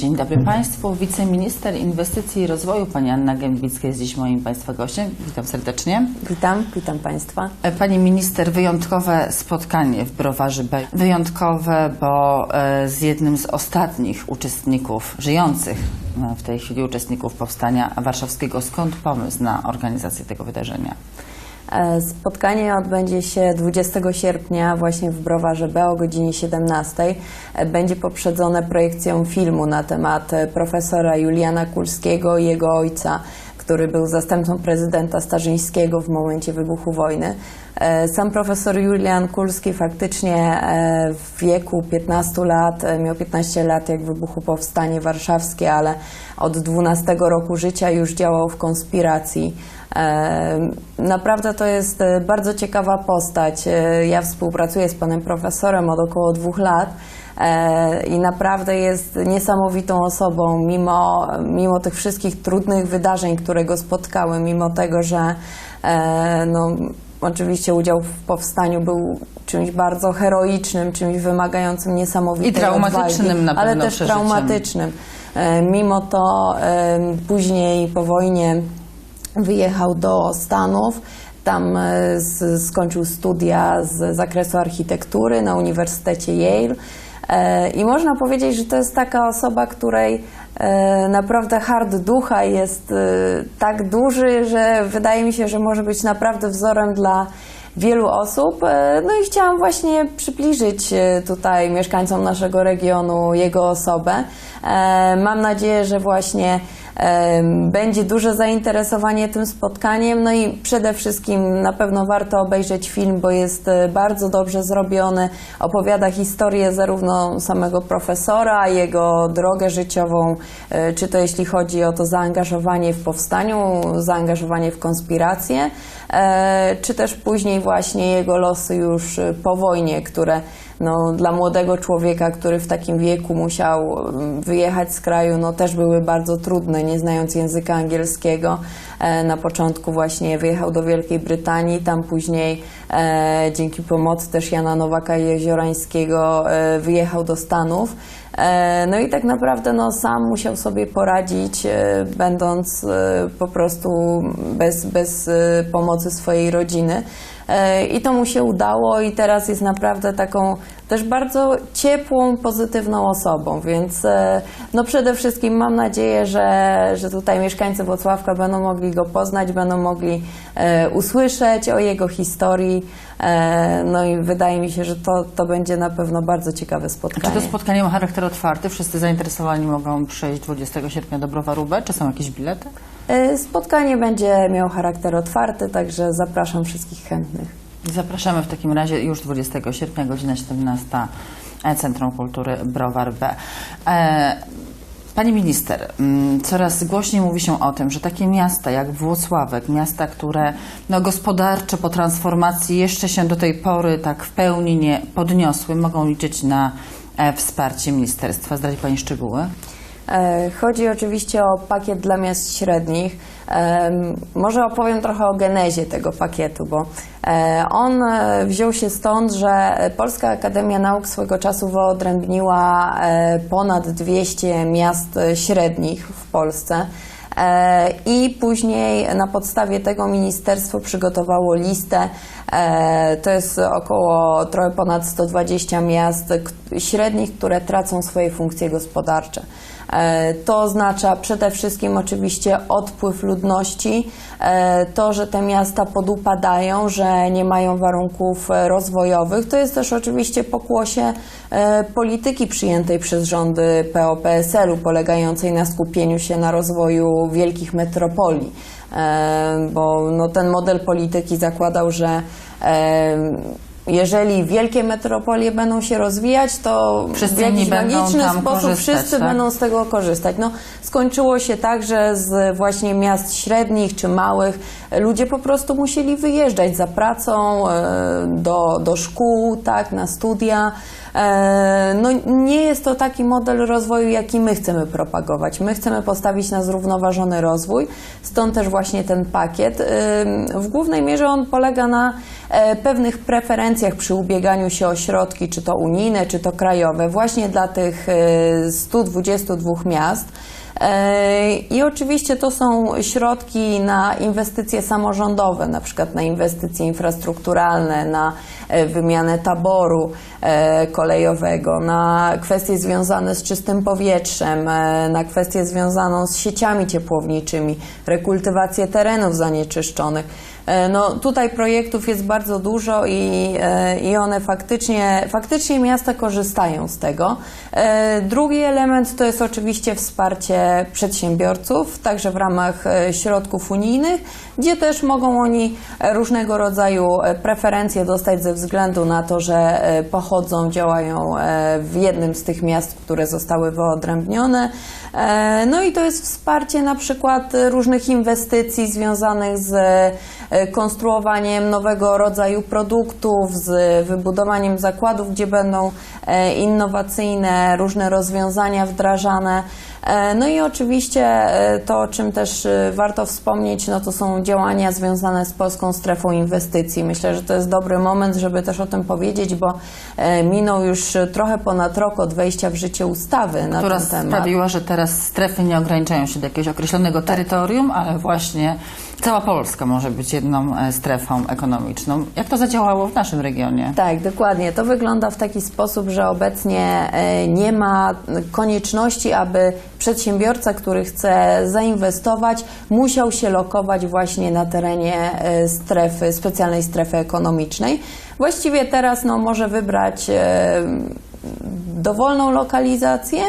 Dzień dobry Państwu. Wiceminister Inwestycji i Rozwoju Pani Anna Gębicka jest dziś moim Państwa gościem. Witam serdecznie. Witam, witam Państwa. E, Pani Minister, wyjątkowe spotkanie w Browarzy B. Wyjątkowe, bo e, z jednym z ostatnich uczestników, żyjących e, w tej chwili uczestników Powstania Warszawskiego. Skąd pomysł na organizację tego wydarzenia? E, Spotkanie odbędzie się 20 sierpnia właśnie w Browarze B o godzinie 17. E, Będzie poprzedzone projekcją filmu na temat e, profesora Juliana Kulskiego i jego ojca, który był zastępcą prezydenta Starzyńskiego w momencie wybuchu wojny. Sam profesor Julian Kulski faktycznie w wieku 15 lat, miał 15 lat jak wybuchło Powstanie Warszawskie, ale od 12 roku życia już działał w konspiracji. Naprawdę to jest e, bardzo ciekawa postać. E, Ja współpracuję z panem profesorem od około dwóch lat e, i naprawdę jest niesamowitą osobą, mimo, mimo tych wszystkich trudnych wydarzeń, które go spotkały, mimo tego, że no, oczywiście udział w powstaniu był czymś bardzo heroicznym, czymś wymagającym niesamowitej I traumatycznym odwagi, na ale pewno też przeżyciem. traumatycznym. Mimo to później po wojnie wyjechał do Stanów. Tam e, skończył studia z zakresu architektury na Uniwersytecie Yale. E, I można powiedzieć, że to jest taka osoba, której e, naprawdę hard ducha jest tak duży, że wydaje mi się, że może być naprawdę wzorem dla wielu osób. No i chciałam właśnie przybliżyć tutaj mieszkańcom naszego regionu jego osobę. Mam nadzieję, że właśnie będzie duże zainteresowanie tym spotkaniem. No i przede wszystkim na pewno warto obejrzeć film, bo jest e, bardzo dobrze zrobiony. Opowiada historię zarówno samego profesora, jego drogę życiową, e, czy to jeśli chodzi o to zaangażowanie w powstaniu, zaangażowanie w konspirację, e, czy też później właśnie jego losy już po wojnie, które no, dla młodego człowieka, który w takim wieku musiał mm, wyjechać z kraju, no też były bardzo trudne, nie znając języka angielskiego. E, Na początku właśnie wyjechał do Wielkiej Brytanii, tam później e, dzięki pomocy też Jana Nowaka Jeziorańskiego e, wyjechał do Stanów. No i tak naprawdę no, sam musiał sobie poradzić, będąc po prostu bez, bez pomocy swojej rodziny. E, I to mu się udało i teraz jest naprawdę taką też bardzo ciepłą, pozytywną osobą, więc e, no przede wszystkim mam nadzieję, że, że tutaj mieszkańcy Włocławka będą mogli go poznać, będą mogli e, usłyszeć o jego historii. No i wydaje mi się, że to, to będzie na pewno bardzo ciekawe Czy spotkanie. to spotkanie ma charakter otwarty? Wszyscy zainteresowani mogą przyjść 20 sierpnia do Browaru B? Czy są jakieś bilety? E, Spotkanie będzie miało charakter otwarty, także zapraszam wszystkich chętnych. Zapraszamy w takim razie już 20 sierpnia, godzina 17, e, Centrum Kultury Browar B. E, Pani minister, mm, coraz głośniej mówi się o tym, że takie miasta jak Włocławek, miasta, które no, gospodarczo po transformacji jeszcze się do tej pory tak w pełni nie podniosły, mogą liczyć na wsparcie ministerstwa. Zdradzi Pani szczegóły? E, Chodzi oczywiście o pakiet dla miast średnich. Em, Może opowiem trochę o genezie tego pakietu, bo e, on e, wziął się stąd, że Polska Akademia Nauk swego czasu wyodrębniła e, ponad 200 miast e, średnich w Polsce. E, I później na podstawie tego ministerstwo przygotowało listę. e, To jest około trochę ponad 120 miast średnich, które tracą swoje funkcje gospodarcze. E, To oznacza przede wszystkim oczywiście odpływ ludności, e, to, że te miasta podupadają, że nie mają warunków e, rozwojowych. To jest też oczywiście pokłosie polityki przyjętej przez rządy PO-PSL-u, polegającej na skupieniu się na rozwoju wielkich metropolii. Bo no, ten model polityki zakładał, że jeżeli wielkie metropolie będą się rozwijać, to Wszyscy w jakiś magiczny sposób korzystać, wszyscy tak? będą z tego korzystać. No, skończyło się tak, że z właśnie miast średnich czy małych ludzie po prostu musieli wyjeżdżać za pracą e, do, do szkół, tak, na studia. E, No, nie jest to taki model rozwoju, jaki my chcemy propagować. My chcemy postawić na zrównoważony rozwój, stąd też właśnie ten pakiet. Ym, W głównej mierze on polega na e, pewnych preferencjach przy ubieganiu się o środki, czy to unijne, czy to krajowe, właśnie dla tych e, 122 miast. I oczywiście to są środki na inwestycje samorządowe, na przykład na inwestycje infrastrukturalne, na e, wymianę taboru e, kolejowego, na kwestie związane z czystym powietrzem, e, na kwestię związaną z sieciami ciepłowniczymi, rekultywację terenów zanieczyszczonych. E, No, tutaj projektów jest bardzo dużo i, e, i one faktycznie, faktycznie miasta korzystają z tego. E, Drugi element to jest oczywiście wsparcie przedsiębiorców, także w ramach środków unijnych, gdzie też mogą oni różnego rodzaju preferencje dostać ze względu na to, że pochodzą, działają w jednym z tych miast, które zostały wyodrębnione. No i to jest wsparcie na przykład różnych inwestycji związanych z konstruowaniem nowego rodzaju produktów, z wybudowaniem zakładów, gdzie będą e, innowacyjne różne rozwiązania wdrażane. E, No i oczywiście e, to, o czym też e, warto wspomnieć, no to są działania związane z Polską Strefą Inwestycji. Myślę, że to jest dobry moment, żeby też o tym powiedzieć, bo e, minął już trochę ponad rok od wejścia w życie ustawy na która ten temat. sprawiła, że teraz strefy nie ograniczają się do jakiegoś określonego terytorium, ale właśnie cała Polska może być jedną e, strefą ekonomiczną. Jak to zadziałało w naszym regionie? Tak, dokładnie. To wygląda w taki sposób, że obecnie e, nie ma konieczności, aby przedsiębiorca, który chce zainwestować, musiał się lokować właśnie na terenie e, strefy, specjalnej strefy ekonomicznej. Właściwie teraz no, może wybrać dowolną lokalizację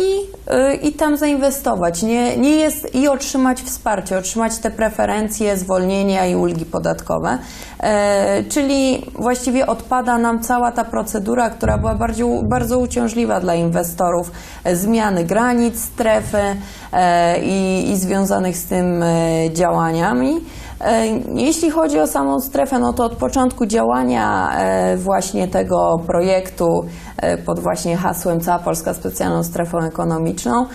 i, e, i tam zainwestować. Nie, nie jest i otrzymać wsparcie, otrzymać te preferencje, zwolnienia i ulgi podatkowe. E, Czyli właściwie odpada nam cała ta procedura, która była bardzo, bardzo uciążliwa dla inwestorów, e, zmiany granic strefy e, i, i związanych z tym e, działaniami. E, Jeśli chodzi o samą strefę, no to od początku działania e, właśnie tego projektu e, pod właśnie hasłem Cała Polska Specjalną Strefą Ekonomiczną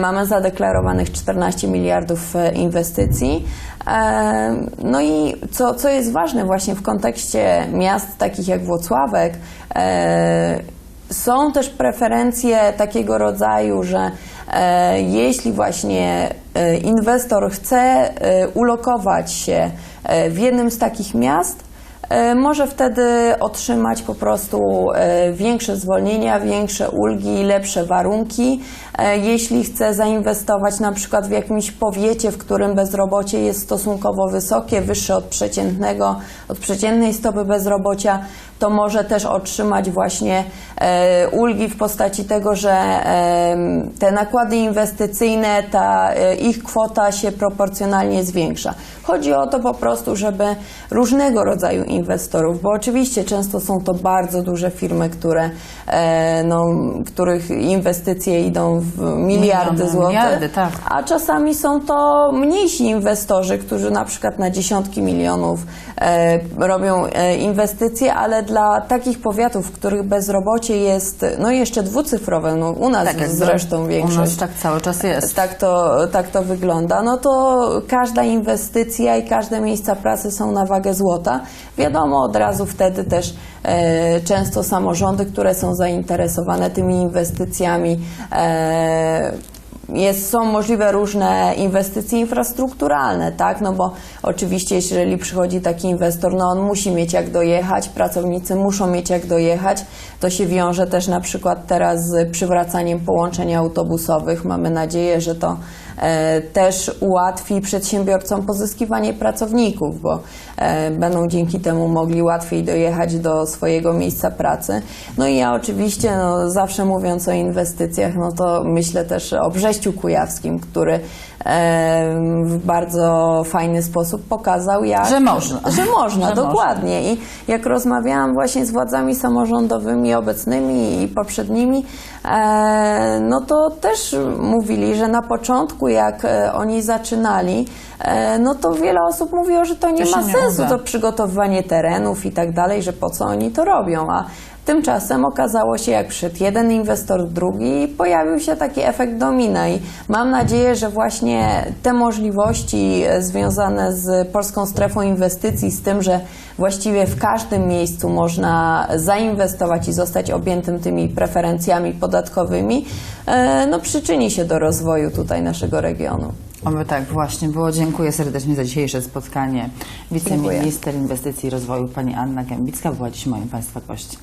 mamy zadeklarowanych 14 miliardów inwestycji. No i co, co jest ważne właśnie w kontekście miast takich jak Włocławek, są też preferencje takiego rodzaju, że e, jeśli właśnie e, inwestor chce e, ulokować się e, w jednym z takich miast, e, może wtedy otrzymać po prostu e, większe zwolnienia, większe ulgi, lepsze warunki. E, Jeśli chce zainwestować na przykład w jakimś powiecie, w którym bezrobocie jest stosunkowo wysokie, wyższe od przeciętnego, od przeciętnej stopy bezrobocia, to może też otrzymać właśnie e, ulgi w postaci tego, że te nakłady inwestycyjne, ta e, ich kwota się proporcjonalnie zwiększa. Chodzi o to po prostu, żeby różnego rodzaju inwestorów, bo oczywiście często są to bardzo duże firmy, które, no, których inwestycje idą w miliardy Miliony, złotych, miliardy, tak. a czasami są to mniejsi inwestorzy, którzy na przykład na dziesiątki milionów e, robią e, inwestycje, ale dla takich powiatów, w których bezrobocie jest no jeszcze dwucyfrowe, no u nas jak zresztą U większość. nas tak cały czas jest. Tak to, tak to wygląda. No to każda inwestycja i każde miejsca pracy są na wagę złota. Wiadomo od razu wtedy też często samorządy, które są zainteresowane tymi inwestycjami, e, jest, są możliwe różne inwestycje infrastrukturalne, tak? No bo oczywiście, jeżeli przychodzi taki inwestor, no on musi mieć jak dojechać, pracownicy muszą mieć jak dojechać. To się wiąże też na przykład teraz z przywracaniem połączeń autobusowych. Mamy nadzieję, że to e, też ułatwi przedsiębiorcom pozyskiwanie pracowników, bo e, będą dzięki temu mogli łatwiej dojechać do swojego miejsca pracy. No i ja oczywiście, no, zawsze mówiąc o inwestycjach, no to myślę też o Brześciu Kujawskim, który e, w bardzo fajny sposób pokazał, jak... Że można. Że można, Że dokładnie. I jak rozmawiałam właśnie z władzami samorządowymi obecnymi i poprzednimi, e, no to też mówili, że na początku, jak e, oni zaczynali, e, no to wiele osób mówiło, że to nie To ma sensu to przygotowywanie terenów i tak dalej, że po co oni to robią, a Tymczasem okazało się, jak przyszedł jeden inwestor, drugi, pojawił się taki efekt domina i mam nadzieję, że właśnie te możliwości e, związane z polską strefą inwestycji, z tym, że właściwie w każdym miejscu można zainwestować i zostać objętym tymi preferencjami podatkowymi, e, no przyczyni się do rozwoju tutaj naszego regionu. Oby tak właśnie było. Dziękuję serdecznie za dzisiejsze spotkanie. Wiceminister Inwestycji i Rozwoju pani Anna Gębicka była dziś moim Państwa gościem.